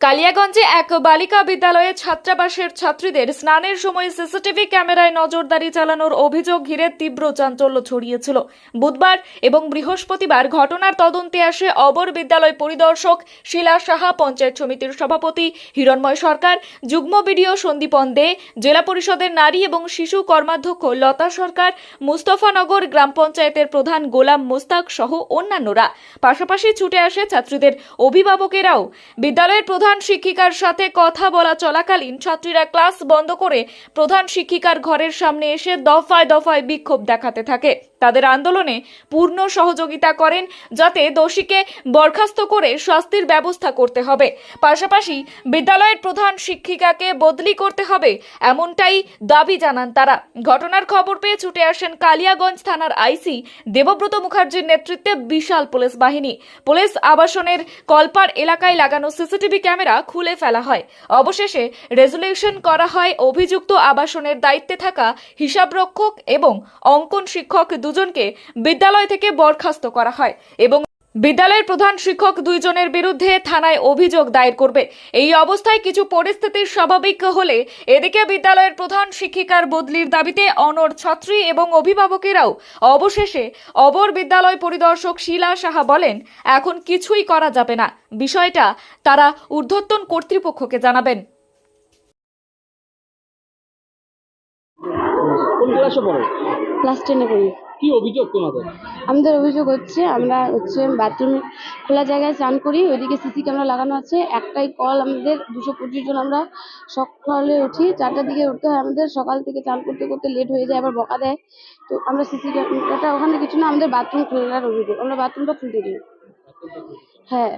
কালিয়াগঞ্জে এক বালিকা বিদ্যালয়ে ছাত্রাবাসের ছাত্রীদের স্নানের সময় সিসিটিভি ক্যামেরায় নজরদারি চালানোর অভিযোগ ঘিরে তীব্র চাঞ্চল্য ছড়িয়েছিল। বুধবার এবং বৃহস্পতিবার ঘটনার তদন্তে আসে অবর বিদ্যালয় পরিদর্শক শিলা সাহা, পঞ্চায়েত সমিতির সভাপতি হিরণময় সরকার, যুগ্ম বিডিও সন্দীপন দে, জেলা পরিষদের নারী এবং শিশু কর্মাধ্যক্ষ লতা সরকার মুস্তফানগর গ্রাম পঞ্চায়েতের প্রধান গোলাম মোস্তাক সহ অন্যান্যরা। পাশাপাশি ছুটে আসে ছাত্রীদের অভিভাবকেরাও। বিদ্যালয়ের প্রধান শিক্ষিকার সাথে কথা বলা চলাকালীন ছাত্রীরা ক্লাস বন্ধ করে প্রধান শিক্ষিকার ঘরের সামনে এসে দফায় দফায় বিক্ষোভ দেখাতে থাকে। তাদের আন্দোলনে পূর্ণ সহযোগিতা করেন যাতে দোষীকে বরখাস্ত করে শাস্তির ব্যবস্থা করতে হবে। পাশাপাশি বিদ্যালয়ের প্রধান শিক্ষিকাকে বদলি করতে হবে এমনটাই দাবি জানান তারা। ঘটনার খবর পেয়ে ছুটে আসেন কালিয়াগঞ্জ থানার আইসি দেবব্রত মুখার্জির নেতৃত্বে বিশাল পুলিশ বাহিনী। পুলিশ আবাসনের কলপার এলাকায় লাগানো সিসিটিভি ক্যামেরা খুলে ফেলা হয়। অবশেষে রেজুলেশন করা হয় অভিযুক্ত আবাসনের দায়িত্বে থাকা হিসাবরক্ষক এবং অঙ্কন শিক্ষক দুজনকে বিদ্যালয় থেকে বরখাস্ত করা হয় এবং বিদ্যালয়ের প্রধান শিক্ষক দুইজনের বিরুদ্ধে থানায় অভিযোগ দায়ের করবে। এই অবস্থায় কিছু পরিস্থিতি স্বাভাবিক হলে এদিকে বিদ্যালয়ের প্রধান শিক্ষিকার বদলির দাবিতে অনর ছাত্রী এবং অভিভাবকেরাও অবশেষে অবর বিদ্যালয় পরিদর্শক শিলা সাহা বলেন, এখন কিছুই করা যাবে না। বিষয়টা তারা ঊর্ধ্বতন কর্তৃপক্ষকে জানাবেন। কোন ক্লাসে পড়ো? ক্লাস টেনে পড়ি। কি অভিযোগ তোমাদের? আমাদের অভিযোগ হচ্ছে আমরা হচ্ছে বাথরুম খোলা জায়গায় স্নান করি ওইদিকে সিসি ক্যামেরা লাগানো আছে। একটাই কল আমাদের দুশো পঁচিশ জন আমরা সকালে উঠি চারটার দিকে উঠতে হয় আমাদের সকাল থেকে স্নান করতে করতে লেট হয়ে যায় আবার বকা দেয়। তো আমরা সিসি ক্যামেরাটা ওখানে কিছু না আমাদের বাথরুম খোলার অভিযোগ। আমরা বাথরুমটা খুলতে দিই। হ্যাঁ।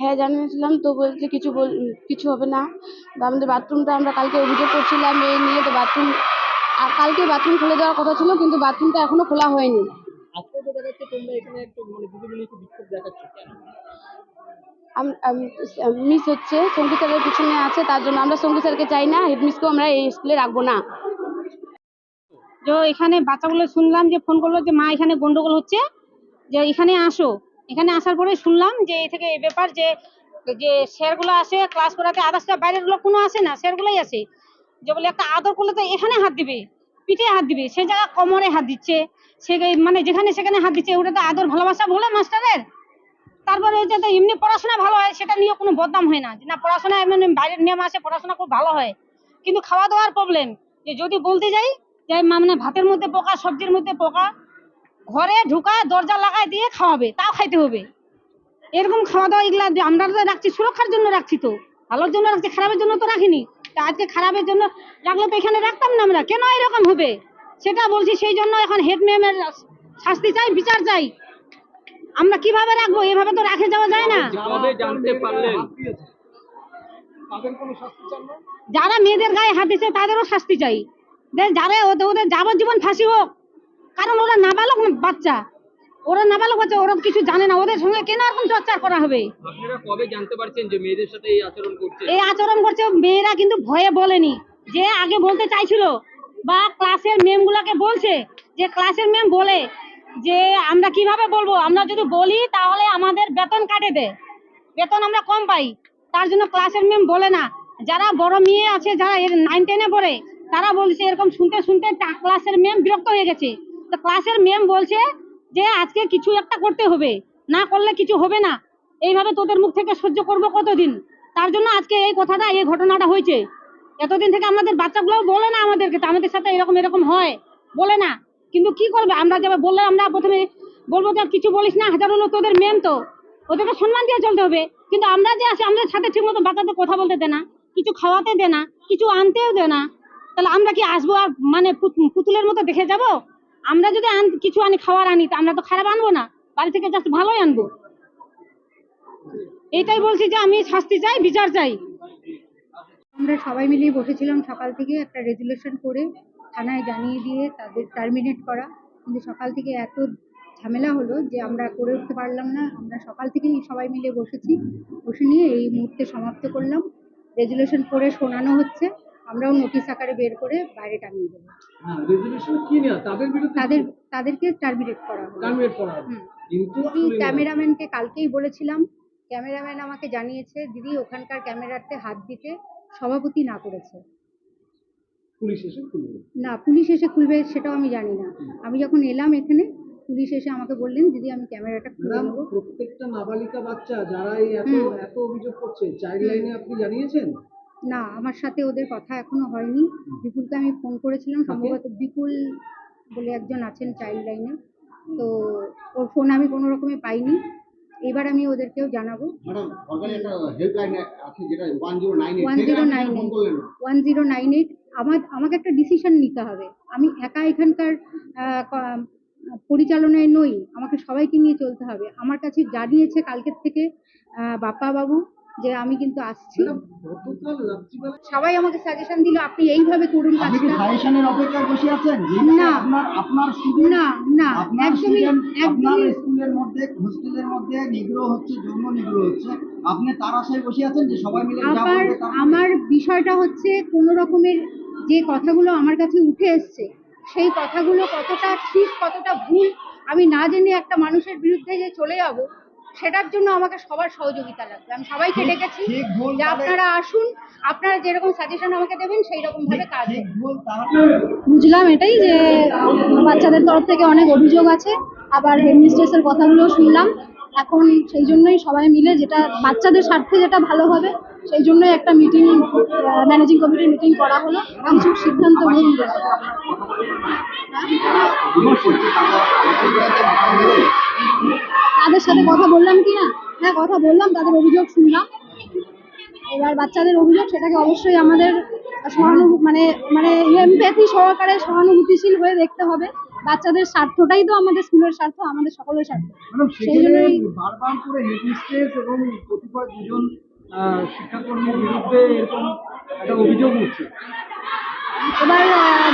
হ্যাঁ জানিয়েছিলাম তো বলছে কিছু বল কিছু হবে না। আমাদের বাথরুমটা আমরা কালকে অভিযোগ করছিলাম এই নিয়ে তো বাথরুম আর কালকে বাথরুম খুলে দেওয়ার কথা ছিল কিন্তু বাথরুমটা এখনও খোলা হয়নি। মানে মিস হচ্ছে সংগীত স্যারের পিছনে আছে তার জন্য আমরা সংগীত স্যারকে চাই না হেডমিসকেও আমরা এই স্কুলে রাখব না। যে এখানে বাচ্চাগুলো শুনলাম যে ফোন করল যে মা এখানে গন্ডগোল হচ্ছে। যে এখানে আসো। এখানে আসার পরে শুনলাম যে এই থেকে এই ব্যাপার যে যে স্যারগুলো আসে ক্লাস করাতে আদার্সটা বাইরের লোক কোনো আসে না, স্যারগুলোই আসে। যে বলে, একটা আদর করলে তো এখানে হাত দিবে, পিঠে হাত দিবে, সে জায়গা কোমরে হাত দিচ্ছে। সে মানে যেখানে সেখানে হাত দিচ্ছে, ওটা তো আদর ভালোবাসা বলে মাস্টারের? তারপরে হচ্ছে তো এমনি পড়াশোনা ভালো হয়, সেটা নিয়ে কোনো বদনাম হয় না। যে না, পড়াশোনা এমনি বাইরের নিয়ম আসে পড়াশোনা খুব ভালো হয়। কিন্তু খাওয়া দাওয়ার প্রবলেম যে যদি বলতে যাই মা- মানে ভাতের মধ্যে পোকা সবজির মধ্যে পোকা ঘরে ঢুকা দরজা লাগাই দিয়ে খাওয়াবে তাও খাইতে হবে। এরকম খাওয়া দাওয়া এগুলা আমরা তো রাখছি সুরক্ষার জন্য রাখছি তো ভালোর জন্য রাখছি খারাপের জন্য তো রাখিনি। তা আজকে খারাপের জন্য রাখলে তো এখানে রাখতাম না আমরা কেন এরকম হবে? সেটা বলছি সেই জন্য এখন হেড ম্যামের শাস্তি চাই বিচার চাই। আমরা কীভাবে রাখব? এভাবে তো রাখে যাওয়া যায় না। যারা মেয়েদের গায়ে হাত দিচ্ছে তাদেরও শাস্তি চাই। যারা ওদের যাবজ্জীবন ফাঁসি হোক। কারণ ওরা নাবালক বাচ্চা। ওরা নাবালক বাচ্চা ওরা কিছু জানে না। ওদের সঙ্গে কেন এরকম চর্চা করা হবে? আপনারা কবে জানতে পারছেন যে মেয়েদের সাথে এই আচরণ করছে? এই আচরণ করছে মেয়েরা কিন্তু ভয়ে বলেনি। যে আগে বলতে চাইছিল বা ক্লাসের ম্যামগুলোকে বলছে যে ক্লাসের ম্যাম বলে যে আমরা কীভাবে বলব? আমরা যদি বলি তাহলে আমাদের বেতন কাটে দেয় বেতন আমরা কম পাই। তার জন্য ক্লাসের ম্যাম বলে না। যারা বড় মেয়ে আছে যারা নাইন টেনে পড়ে তারা বলছে এরকম শুনতে শুনতে ক্লাসের ম্যাম বিরক্ত হয়ে গেছে। তো ক্লাসের ম্যাম বলছে যে, আজকে কিছু একটা করতে হবে। না করলে কিছু হবে না। এইভাবে তোদের মুখ থেকে সহ্য করব কতদিন? তার জন্য আজকে এই কথাটা, এই ঘটনাটা হয়েছে। এতদিন থেকে আমাদের বাচ্চাগুলো বলে না আমাদেরকে, তো আমাদের সাথে এরকম এরকম হয়। বলে না। কিন্তু কি করবে? আমরা যাবে বললে আমরা প্রথমে বলব যে, কিছু বলিস না, হাজার হলো তোদের মেম তো। ওদেরকে সম্মান দিয়ে চলতে হবে। কিন্তু আমরা যে আছি, আমাদের সাথে ঠিক মতো বাচ্চাদের কথা বলতে দে না। কিছু খাওয়াতে দে না। কিছু আনতেও দে না। তাহলে আমরা কি আসব আর মানে পুত- পুতুলের মতো দেখে যাব? আমরা যদি কিছু আনি, খাবার আনি, তা আমরা তো খারাপ আনব না। বাড়ি থেকে জাস্ট ভালোই আনব। এইটাই বলছি যে আমি শাস্তি চাই, বিচার চাই। আমরা সবাই মিলিয়ে বসেছিলাম সকাল থেকে একটা রেজুলেশন করে থানায় জানিয়ে দিয়ে তাদের টার্মিনেট করা। কিন্তু সকাল থেকে এত ঝামেলা হলো যে আমরা করে উঠতে পারলাম না। আমরা সকাল থেকেই সবাই মিলে বসেছি। বসে নিয়ে এই মুহূর্তে সমাপ্ত করলাম। রেজুলেশন করে শোনানো হচ্ছে। আমরাও নোটিশ আকারে বের করে বাইরে টাঙিয়ে দেবো। হ্যাঁ তাদের তাদেরকে টার্মিনেট করা হবে। ক্যামেরাম্যানকে কালকেই বলেছিলাম ক্যামেরাম্যান আমাকে জানিয়েছে দিদি ওখানকার ক্যামেরাতে হাত দিতে সভাপতি না করেছে। পুলিশ এসে খুলবে? না পুলিশ এসে খুলবে সেটাও আমি জানি না। আমি যখন এলাম এখানে পুলিশ এসে আমাকে বললেন দিদি আমি ক্যামেরাটা খুলে নেব। প্রত্যেকটা নাবালিকা বাচ্চা যারা এই এত এত অভিযোগ করছে চাইল্ড লাইনে আপনি জানিয়েছেন? না আমার সাথে ওদের কথা এখনও হয়নি। বিপুলকে আমি ফোন করেছিলাম সম্ভবত বিপুল বলে একজন আছেন চাইল্ড লাইনে তো ওর ফোন আমি কোনো রকমে পাইনি। এবার আমি ওদেরকেও জানাব। ওয়ান জিরো নাইন এইট আমার আমাকে একটা ডিসিশন নিতে হবে। আমি একা এখানকার পরিচালনায় নই। আমাকে সবাইকে নিয়ে চলতে হবে। আমার কাছে জানিয়েছে কালকের থেকে বাপ্পা বাবু যে আমি কিন্তু আসছি। সবাই আমাকে সাজেশন দিল আপনি এইভাবে করুন আপনি কাজটা সাজেশনের অপেক্ষায় বসে আছেন? না। আপনার না না একদমই আপনার স্কুলের মধ্যে হোস্টেলের মধ্যে নিগ্রহ হচ্ছে যৌন নিগ্রহ হচ্ছে। আপনি তার আশায় বসে আছেন যে সবাই মিলে যা আমার বলবে তা আমার বিষয়টা হচ্ছে কোনো রকমের যে কথাগুলো আমার কাছে উঠে এসছে সেই কথাগুলো কতটা ঠিক কতটা ভুল আমি না জেনে একটা মানুষের বিরুদ্ধে যে চলে যাব সেটার জন্য আমাকে সবার সহযোগিতা লাগবে। আমি সবাইকে ডেকেছি যে আপনারা আসুন আপনারা যেরকম সাজেশন আমাকে দেবেন সেই রকম ভাবে কাজ বুঝলাম এটাই যে বাচ্চাদের তরফ থেকে অনেক অভিযোগ আছে। আবার হেডমিস্ট্রেসের কথাগুলো শুনলাম। এখন সেই জন্যই সবাই মিলে যেটা বাচ্চাদের স্বার্থে যেটা ভালো হবে সেই জন্যই একটা মিটিং ম্যানেজিং কমিটির মিটিং করা হলো। কিছু সিদ্ধান্ত গ্রহণ করা হলো। তাদের সাথে কথা বললাম কি না? হ্যাঁ কথা বললাম তাদের অভিযোগ শুনলাম। এবার বাচ্চাদের অভিযোগ সেটাকে অবশ্যই আমাদের সহানুভূ মানে মানে এমপ্যাথি সহকারে সহানুভূতিশীল হয়ে দেখতে হবে। বাচ্চাদের স্বার্থটাই তো আমাদের স্কুলের স্বার্থ আমাদের সকলের স্বার্থ। সেই জন্যই বারবার করে হেডমিস্ট্রেস এবং কতিপয় দুজন শিক্ষাকর্মীর বিরুদ্ধে এরকম একটা অভিযোগ উঠছে। এবার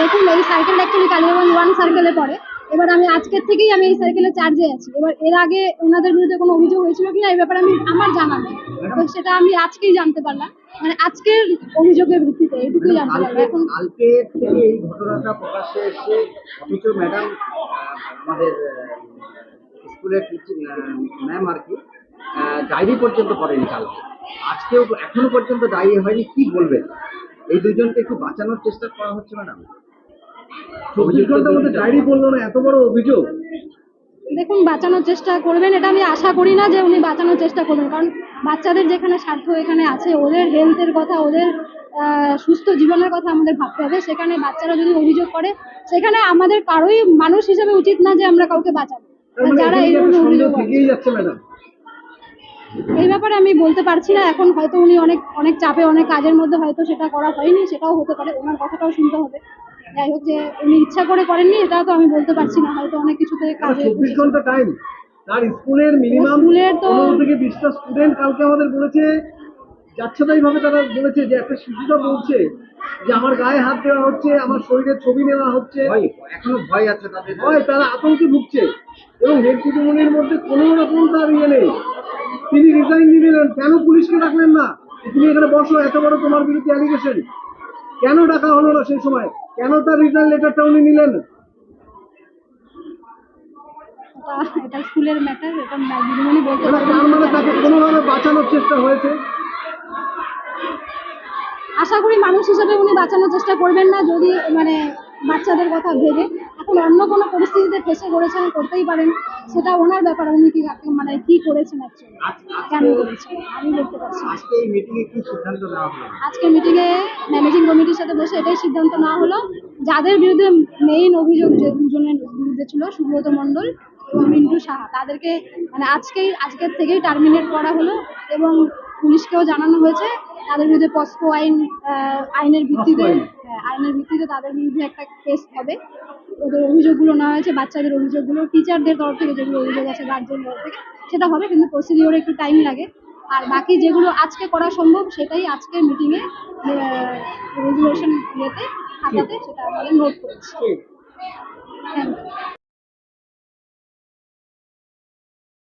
দেখুন এই সার্কেল অ্যাকচুয়ালি কালিয়াগঞ্জ ওয়ান সার্কেলে পড়ে। এবার আমি আজকের থেকেই আমি এই সার্কেলে চার্জে আছি। এবার এর আগে ওনাদের বিরুদ্ধে কোনো অভিযোগ হয়েছিল কিনা, এই ব্যাপারে আমি, আমার জানা নেই। তো সেটা আমি আজকেই জানতে পারলাম। মানে আজকের অভিযোগের ভিত্তিতে এইটুকুই জানতে পারলাম। এখন কালকে থেকে এই ঘটনাটা প্রকাশ্যে এসে অথচ ম্যাডাম আমাদের স্কুলের ম্যাম আর কি ডায়েরি পর্যন্ত করেনি কালকে। আজকেও এখনও পর্যন্ত ডায়েরি হয়নি। কি বলবেন? এই দুজনকে একটু বাঁচানোর চেষ্টা করা হচ্ছে ম্যাডাম চব্বিশ ঘণ্টার মধ্যে ডায়েরি বলল না এত বড় অভিযোগ? দেখুন বাঁচানোর চেষ্টা করবেন এটা আমি আশা করি না যে উনি বাঁচানোর চেষ্টা করবেন কারণ বাচ্চাদের যেখানে স্বার্থ এখানে আছে ওদের হেলথের কথা ওদের সুস্থ জীবনের কথা আমাদের ভাবতে হবে। সেখানে বাচ্চারা যদি অভিযোগ করে সেখানে আমাদের কারোই মানুষ হিসেবে উচিত না যে আমরা কাউকে বাঁচাবো। মানে যারা এই ধরনের অভিযোগ এই ব্যাপারে আমি বলতে পারছি না এখন হয়তো উনি অনেক অনেক চাপে অনেক কাজের মধ্যে হয়তো সেটা করা হয়নি সেটাও হতে পারে ওনার কথাটাও শুনতে হবে। যাই হোক যে উনি ইচ্ছা করে করেননি এটা তো আমি বলতে পারছি না হয়তো অনেক কিছুতে কাজে চব্বিশ ঘণ্টা টাইম তার স্কুলের মিনিমাম স্কুলের তো- থেকে বিশটা স্টুডেন্ট কালকে আমাদের বলেছে যাচ্ছেতাই ভাবে তারা বলেছে যে একটা শিশুটা বলছে যে আমার গায়ে হাত দেওয়া হচ্ছে আমার শরীরের ছবি নেওয়া হচ্ছে। এখনও ভয় আছে তাদের। ভয় তারা আতঙ্কে ভুগছে। এবং হেড কুটুমনির মধ্যে কোনো রকম তার ইয়ে নেই। তিনি রিজাইন দিয়ে দিলেন কেন পুলিশকে ডাকলেন না? তুমি এখানে বসো এত বড় তোমার বিরুদ্ধে অ্যালিগেশন কেন ডাকা হলো না সেই সময়? কেন তার রিটার্ন লেটারটা উনি নিলেন? এটা- এটা স্কুলের ম্যাটার এটা দিদিমণি বলতে মানে তার মানে তাকে কোনোভাবে বাঁচানোর চেষ্টা হয়েছে? আশা করি মানুষ হিসেবে উনি বাঁচানোর চেষ্টা করবেন না যদি মানে বাচ্চাদের কথা ভেবে। এখন অন্য কোনো পরিস্থিতিতে ফেসে করেছেন করতেই পারেন। সেটা ওনার ব্যাপার উনি কি মানে কি করেছেন কেন করেছেন? আমি বলতে পারছি। আজকে মিটিংয়ে ম্যানেজিং কমিটির সাথে বসে এটাই সিদ্ধান্ত নেওয়া হলো। যাদের বিরুদ্ধে মেইন অভিযোগ যে দুজনের বিরুদ্ধে ছিল সুব্রত মণ্ডল এবং মিন্টু সাহা তাদেরকে মানে আজকেই আজকের থেকেই টার্মিনেট করা হলো এবং পুলিশকেও জানানো হয়েছে। তাদের বিরুদ্ধে পস্কো আইন আইনের ভিত্তিতে হ্যাঁ, আইনের ভিত্তিতে তাদের বিরুদ্ধে একটা কেস হবে। ওদের অভিযোগগুলো নেওয়া হয়েছে বাচ্চাদের অভিযোগগুলো টিচারদের তরফ থেকে যেগুলো অভিযোগ আছে গার্জেন তরফ থেকে সেটা হবে কিন্তু প্রসিডিওরে একটু টাইম লাগে। আর বাকি যেগুলো আজকে করা সম্ভব সেটাই আজকে মিটিংয়ে রেজুলেশন ইয়েতে খাতাতে সেটা আমাদের নোট করেছি। Thank you